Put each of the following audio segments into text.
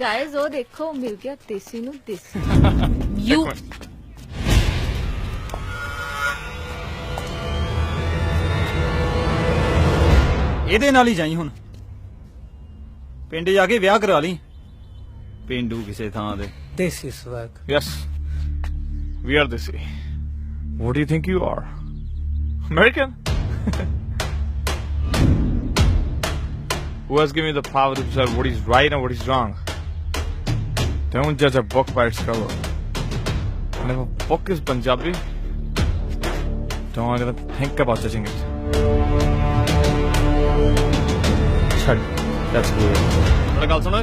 Guys ਉਹ ਦੇਖੋ ਮਿਲ ਗਿਆ ਦੇਸੀ ਨੂੰ ਦੇਸੀ ਯੂ ਇਹਦੇ ਨਾਲ ਹੀ ਜਾਈ ਹੁਣ ਪਿੰਡ ਜਾ ਕੇ ਵਿਆਹ ਕਰਾ ਲਈ ਪਿੰਡੂ ਕਿਸੇ ਥਾਂ ਦੇ ਦੇਸੀ ਸਵਗ Yes. We are this way. What do you think you are? American? Who has given you the power to decide what is right and what is wrong? Don't judge a book by its cover. And if a book is Punjabi, don't even think about judging it. Chad, that's weird. ਮੇਰਾ ਗੱਲ ਸੁਣੋ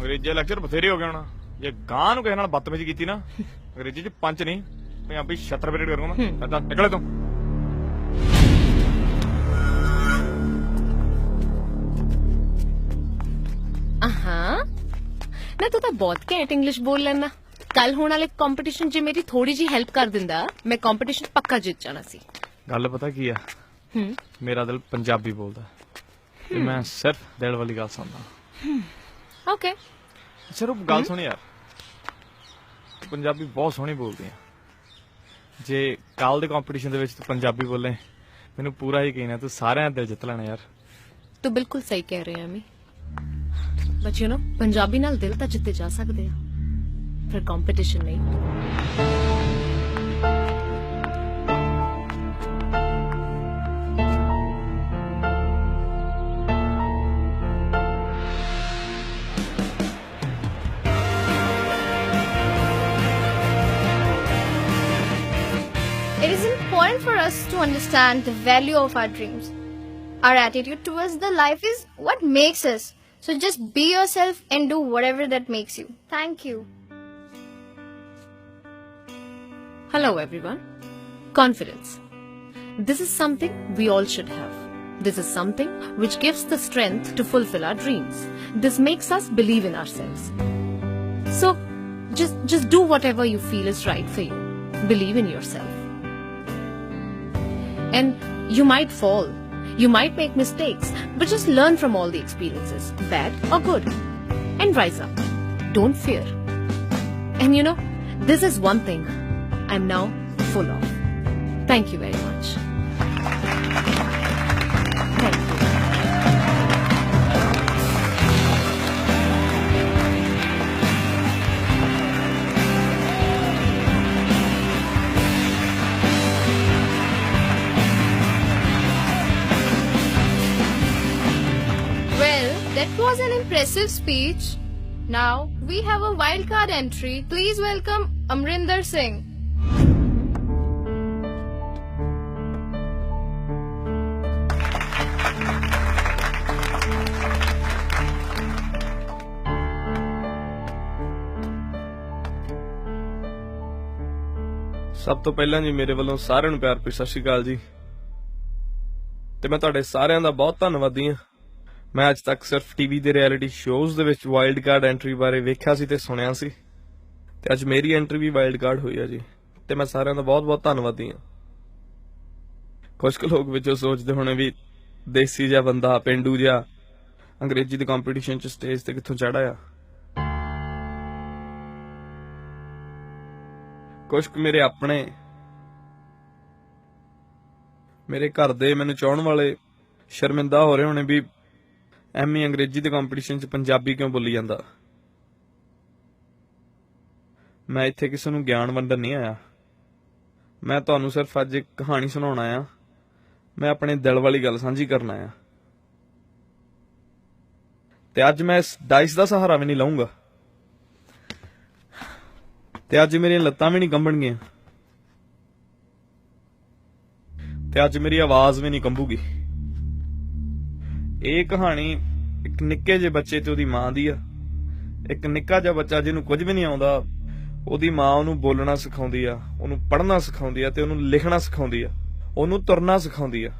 ਅੰਗਰੇਜ਼ੀ lecture ਬਥੇਰੇ ਹੋ ਗਏ ਹੁਣ ਜੇ ਗਾਂ ਨੂੰ ਕਿਸੇ ਨਾਲ ਬਦਤਮੀਜ਼ੀ ਕੀਤੀ ਨਾ ਅੰਗਰੇਜ਼ੀ ਚ ਪੰਜ ਨਹੀਂ ਪੰਜਾਬੀ 76 ਪੀਰੀਅਡ ਕਰੂੰਗਾ ਮੈਂ ਏਦਾਂ ਨਿਕਲੇ ਤੂੰ ਨਾ ਤੂੰ ਤਾਂ ਬਹੁਤ ਘੈਂਟ ਇੰਗਲਿਸ਼ ਬੋਲ ਲੈਂਦਾ। ਕੱਲ ਹੋਣ ਵਾਲੇ ਕੰਪੀਟੀਸ਼ਨ 'ਚ ਮੇਰੀ ਥੋੜੀ ਜੀ ਹੈਲਪ ਕਰ ਦਿੰਦਾ। ਮੈਂ ਕੰਪੀਟੀਸ਼ਨ ਪੱਕਾ ਜਿੱਤ ਜਾਣਾ ਸੀ। ਗੱਲ ਪਤਾ ਕੀ ਆ? ਹੂੰ। ਮੇਰਾ ਦਿਲ ਪੰਜਾਬੀ ਬੋਲਦਾ। ਤੇ ਮੈਂ ਸਿਰਫ ਦਿਲ ਵਾਲੀ ਗੱਲ ਸੁਣਦਾ। ਓਕੇ ਸਿਰਫ ਗੱਲ ਸੁਣ ਯਾਰ। ਪੰਜਾਬੀ ਬਹੁਤ ਸੋਹਣੀ ਬੋਲਦੀ ਆ। ਜੇ ਕੱਲ ਦੇ ਕੰਪੀਟੀਸ਼ਨ ਦੇ ਵਿੱਚ ਤੂੰ ਪੰਜਾਬੀ ਬੋਲੇ ਮੈਨੂੰ ਪੂਰਾ ਯਕੀਨ ਹੈ ਤੂੰ ਸਾਰਿਆਂ ਦਾ ਦਿਲ ਜਿੱਤ ਲੈਣਾ ਯਾਰ। ਤੂੰ ਬਿਲਕੁਲ ਸਹੀ ਕਹਿ ਰਿਹਾ ਅਮੀ ਬਟ ਯੂ نو ਪੰਜਾਬੀ ਨਾਲ ਦਿਲ ਤਾਂ ਜਿੱਤੇ ਜਾ ਸਕਦੇ ਆ ਫਿਰ ਕੰਪੀਟੀਸ਼ਨ ਨਹੀਂ It is important for us to understand the value of our dreams. Our attitude towards the life is what makes us. so just be yourself and do whatever that makes you. Thank you. Hello, everyone. Confidence. This is something we all should have. This is something which gives the strength to fulfill our dreams. This makes us believe in ourselves. So, just just do whatever you feel is right for you. Believe in yourself. And you might fall. You might make mistakes, but just learn from all the experiences, bad or good, and rise up. Don't fear. And you know, this is one thing I'm now full of. Thank you very much. Impressive speech. Now we have a wildcard entry. Please welcome Amrinder Singh. ਸਭ ਤੋਂ ਪਹਿਲਾਂ ਜੀ ਮੇਰੇ ਵੱਲੋਂ ਸਾਰਿਆਂ ਨੂੰ ਪਿਆਰ ਭਰੀ ਸਤਿ ਸ਼੍ਰੀ ਅਕਾਲ ਜੀ ਤੇ ਮੈਂ ਤੁਹਾਡੇ ਸਾਰਿਆਂ ਦਾ ਬਹੁਤ ਧੰਨਵਾਦੀ ਹਾਂ ਮੈਂ ਅੱਜ ਤੱਕ ਸਿਰਫ ਟੀਵੀ ਦੇ ਰਿਐਲਿਟੀ ਸ਼ੋਜ਼ ਦੇ ਵਿੱਚ ਵਾਈਲਡ ਕਾਰਡ ਐਂਟਰੀ ਬਾਰੇ ਵੇਖਿਆ ਸੀ ਤੇ ਸੁਣਿਆ ਸੀ। ਤੇ ਅੱਜ ਮੇਰੀ ਐਂਟਰੀ ਵੀ ਵਾਈਲਡ ਕਾਰਡ ਹੋਈ ਹੈ ਜੀ। ਤੇ ਮੈਂ ਸਾਰਿਆਂ ਦਾ ਬਹੁਤ ਬਹੁਤ ਧੰਨਵਾਦੀ ਹਾਂ। ਕੁਝ ਕੁ ਲੋਕ ਵਿੱਚੋਂ ਸੋਚਦੇ ਹੋਣੇ ਵੀ ਦੇਸੀ ਜਿਹਾ ਬੰਦਾ, ਪਿੰਡੂ ਜਿਹਾ, ਅੰਗਰੇਜ਼ੀ ਦੇ ਕੰਪੀਟੀਸ਼ਨ 'ਚ ਸਟੇਜ ਤੇ ਕਿੱਥੋਂ ਚੜਾ ਆ ਕੁਝ ਕੁ ਮੇਰੇ ਆਪਣੇ, ਮੇਰੇ ਘਰ ਦੇ ਮੈਨੂੰ ਚਾਹਣ ਵਾਲੇ ਸ਼ਰਮਿੰਦਾ ਹੋ ਰਹੇ ਹੋਣੇ ਵੀ ਐਮੀ ਅੰਗਰੇਜ਼ੀ ਦੇ ਕੰਪੀਟੀਸ਼ਨ 'ਚ ਪੰਜਾਬੀ ਕਿਉਂ ਬੋਲੀ ਜਾਂਦਾ? ਮੈਂ ਇੱਥੇ ਕਿਸੇ ਨੂੰ ਗਿਆਨ ਵੰਡਣ ਨਹੀਂ ਆਇਆ। ਮੈਂ ਤੁਹਾਨੂੰ ਸਿਰਫ ਅੱਜ ਇੱਕ ਕਹਾਣੀ ਸੁਣਾਉਣਾ ਆ ਮੈਂ ਆਪਣੇ ਦਿਲ ਵਾਲੀ ਗੱਲ ਸਾਂਝੀ ਕਰਨਾ ਆ ਤੇ ਅੱਜ ਮੈਂ ਇਸ ਡਾਈਸ ਦਾ ਸਹਾਰਾ ਵੀ ਨਹੀਂ ਲਵਾਂਗਾ ਤੇ ਅੱਜ ਮੇਰੀਆਂ ਲੱਤਾਂ ਵੀ ਨਹੀਂ ਕੰਬਣਗੀਆਂ। ਤੇ ਅੱਜ ਮੇਰੀ ਆਵਾਜ਼ ਵੀ ਨਹੀਂ ਕੰਬੂਗੀ। ਇਹ ਕਹਾਣੀ ਇੱਕ ਨਿੱਕੇ ਜਿਹੇ ਬੱਚੇ ਤੇ ਉਹਦੀ ਮਾਂ ਦੀ ਆ। ਇੱਕ ਨਿੱਕਾ ਜਿਹਾ ਬੱਚਾ ਜਿਹਨੂੰ ਕੁਝ ਵੀ ਨਹੀਂ ਆਉਂਦਾ, ਉਹਦੀ ਮਾਂ ਉਹਨੂੰ ਬੋਲਣਾ ਸਿਖਾਉਂਦੀ ਆ, ਉਹਨੂੰ ਪੜ੍ਹਨਾ ਸਿਖਾਉਂਦੀ ਆ ਤੇ ਉਹਨੂੰ ਲਿਖਣਾ ਸਿਖਾਉਂਦੀ ਆ। ਉਹਨੂੰ ਤੁਰਨਾ ਸਿਖਾਉਂਦੀ ਆ।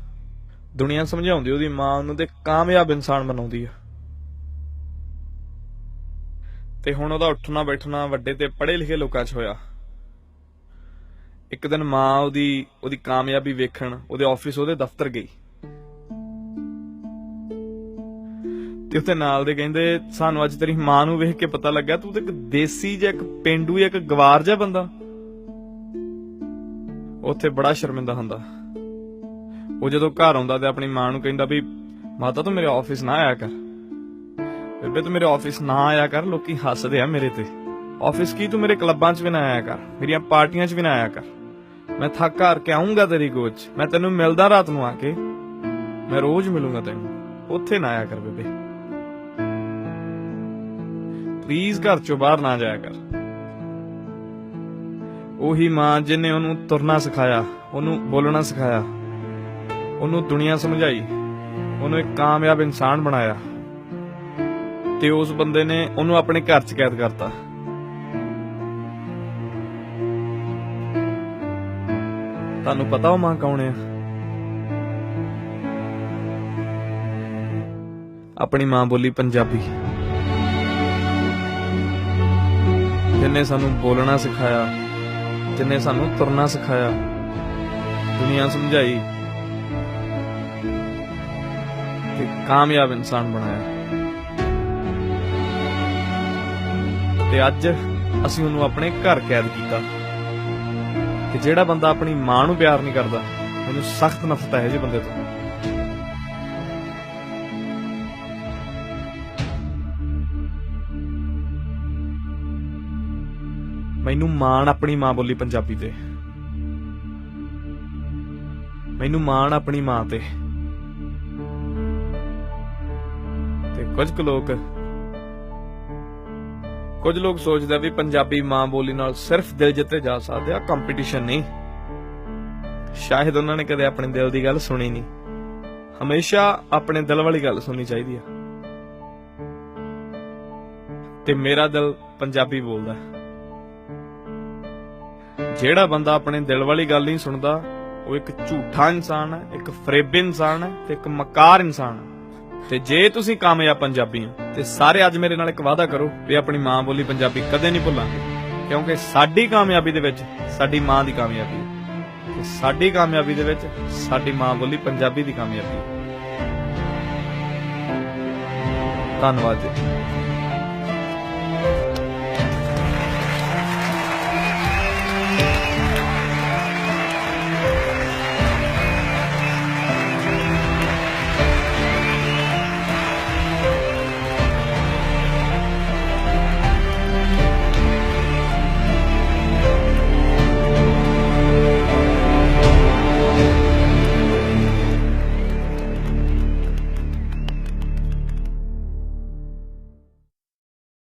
ਦੁਨੀਆ ਸਮਝਾਉਂਦੀ ਉਹਦੀ ਮਾਂ ਉਹਨੂੰ ਤੇ ਕਾਮਯਾਬ ਇਨਸਾਨ ਬਣਾਉਂਦੀ ਆ। ਤੇ ਹੁਣ ਉਹਦਾ ਉੱਠਣਾ ਬੈਠਣਾ ਵੱਡੇ ਤੇ ਪੜ੍ਹੇ ਲਿਖੇ ਲੋਕਾਂ 'ਚ ਹੋਇਆ। ਇੱਕ ਦਿਨ ਮਾਂ ਉਹਦੀ ਉਹਦੀ ਕਾਮਯਾਬੀ ਵੇਖਣ, ਉਹਦੇ ਆਫਿਸ ਉਹਦੇ ਦਫ਼ਤਰ ਗਈ। ਤੇ ਉੱਥੇ ਨਾਲ ਦੇ ਕਹਿੰਦੇ, ਸਾਨੂੰ ਅੱਜ ਤੇਰੀ ਮਾਂ ਨੂੰ ਵੇਖ ਕੇ ਪਤਾ ਲੱਗਿਆ, ਤੂੰ ਤੇ ਇੱਕ ਦੇਸੀ ਜਿਹਾ ਇੱਕ ਪਿੰਡੂ ਜਿਹਾ ਇੱਕ ਗਵਾਰ ਜਿਹਾ ਬੰਦਾ। ਉੱਥੇ ਬੜਾ ਸ਼ਰਮਿੰਦਾ ਹੁੰਦਾ। ਉਹ ਜਦੋਂ ਘਰ ਆਉਂਦਾ ਤੇ ਆਪਣੀ ਮਾਂ ਨੂੰ ਕਹਿੰਦਾ ਵੀ, ਮਾਤਾ, ਤੂੰ ਮੇਰੇ ਆਫਿਸ ਨਾ ਆਇਆ ਕਰ। ਬੇਬੇ, ਤੂੰ ਮੇਰੇ ਆਫਿਸ ਨਾ ਆਇਆ ਕਰ, ਲੋਕੀ ਹੱਸਦੇ ਆ ਮੇਰੇ ਤੇ। ਆਫਿਸ ਕੀ, ਤੂੰ ਮੇਰੇ ਕਲੱਬਾਂ 'ਚ ਵੀ ਨਾ ਆਇਆ ਕਰ, ਮੇਰੀਆਂ ਪਾਰਟੀਆਂ 'ਚ ਵੀ ਨਾ ਆਇਆ ਕਰ। ਮੈਂ ਥੱਕ ਹਾਰ ਕੇ ਆਉਂਗਾ ਤੇਰੀ ਗੋਚ ਮੈਂ ਤੈਨੂੰ ਮਿਲਦਾ ਰਾਤ ਨੂੰ ਆ ਕੇ। ਮੈਂ ਰੋਜ਼ ਮਿਲੂੰਗਾ ਤੈਨੂੰ। ਉੱਥੇ ਨਾ ਆਇਆ ਕਰ ਬੇਬੇ। ਪਲੀਜ਼ ਘਰ ਚੋਂ ਬਾਹਰ ਨਾ ਜਾਇਆ ਕਰ। ਉਹੀ ਮਾਂ ਜਿਹਨੇ ਉਹਨੂੰ ਤੁਰਨਾ ਸਿਖਾਇਆ, ਉਹਨੂੰ ਬੋਲਣਾ ਸਿਖਾਇਆ, ਉਹਨੂੰ ਦੁਨੀਆ ਸਮਝਾਈ, ਉਹਨੂੰ ਇੱਕ ਕਾਮਯਾਬ ਇਨਸਾਨ ਬਣਾਇਆ ਤੇ ਉਸ ਬੰਦੇ ਨੇ ਉਹਨੂੰ ਆਪਣੇ ਘਰ 'ਚ ਕੈਦ ਕਰਤਾ। ਤੁਹਾਨੂੰ ਪਤਾ ਉਹ ਮਾਂ ਕੌਣ ਹੈ? ਆਪਣੀ ਮਾਂ ਬੋਲੀ ਪੰਜਾਬੀ। ਜਿਨੇ ਸਾਨੂੰ ਬੋਲਣਾ ਸਿਖਾਇਆ, ਜਿਨੇ ਸਾਨੂੰ ਤੁਰਨਾ ਸਿਖਾਇਆ, ਦੁਨੀਆ ਸਮਝਾਈ ਤੇ ਕਾਮਯਾਬ ਇਨਸਾਨ ਬਣਾਇਆ। ਤੇ ਅੱਜ ਅਸੀਂ ਉਹਨੂੰ ਆਪਣੇ ਘਰ ਕੈਦ ਕੀਤਾ ਕਿ ਜਿਹੜਾ ਬੰਦਾ ਆਪਣੀ ਮਾਂ ਨੂੰ ਪਿਆਰ ਨਹੀਂ ਕਰਦਾ ਮੈਨੂੰ ਸਖਤ ਨਫ਼ਰਤ ਹੈ ਜੀ ਬੰਦੇ ਤੋਂ। ਮੈਨੂੰ ਮਾਣ ਆਪਣੀ ਮਾਂ ਬੋਲੀ ਪੰਜਾਬੀ ਤੇ। ਮੈਨੂੰ ਮਾਣ ਆਪਣੀ ਮਾਂ ਤੇ। ਤੇ ਕੁਝ ਕੁ ਲੋਕ, ਕੁਝ ਲੋਕ ਸੋਚਦੇ ਵੀ ਪੰਜਾਬੀ ਮਾਂ ਬੋਲੀ ਨਾਲ ਸਿਰਫ ਦਿਲ ਜਿੱਤੇ ਜਾ ਸਕਦੇ ਆ ਕੰਪੀਟੀਸ਼ਨ ਨਹੀਂ। ਸ਼ਾਇਦ ਉਹਨਾਂ ਨੇ ਕਦੇ ਆਪਣੇ ਦਿਲ ਦੀ ਗੱਲ ਸੁਣੀ ਨਹੀਂ। ਹਮੇਸ਼ਾ ਆਪਣੇ ਦਿਲ ਵਾਲੀ ਗੱਲ ਸੁਣਨੀ ਚਾਹੀਦੀ ਆ। ਤੇ ਮੇਰਾ ਦਿਲ ਪੰਜਾਬੀ ਬੋਲਦਾ ਜਿਹੜਾ ਬੰਦਾ ਆਪਣੇ ਦਿਲ ਵਾਲੀ ਗੱਲ ਨਹੀਂ ਸੁਣਦਾ, ਉਹ ਇੱਕ ਝੂਠਾ ਇਨਸਾਨ ਹੈ, ਇੱਕ ਫਰੇਬੀ ਇਨਸਾਨ ਹੈ ਤੇ ਇੱਕ ਮਕਾਰ ਇਨਸਾਨ ਹੈ। ਤੇ ਜੇ ਤੁਸੀਂ ਕਾਮਯਾਬ ਪੰਜਾਬੀ ਹੋ, ਤੇ ਸਾਰੇ ਅੱਜ ਮੇਰੇ ਨਾਲ ਇੱਕ ਵਾਅਦਾ ਕਰੋ ਵੀ ਆਪਣੀ ਮਾਂ ਬੋਲੀ ਪੰਜਾਬੀ ਕਦੇ ਨਹੀਂ ਭੁੱਲਾਂਗੇ। ਕਿਉਂਕਿ ਸਾਡੀ ਕਾਮਯਾਬੀ ਦੇ ਵਿੱਚ ਸਾਡੀ ਮਾਂ ਦੀ ਕਾਮਯਾਬੀ ਹੈ। ਤੇ ਸਾਡੀ ਕਾਮਯਾਬੀ ਦੇ ਵਿੱਚ ਸਾਡੀ ਮਾਂ ਬੋਲੀ ਪੰਜਾਬੀ ਦੀ ਕਾਮਯਾਬੀ ਹੈ। ਧੰਨਵਾਦ ਜੀ।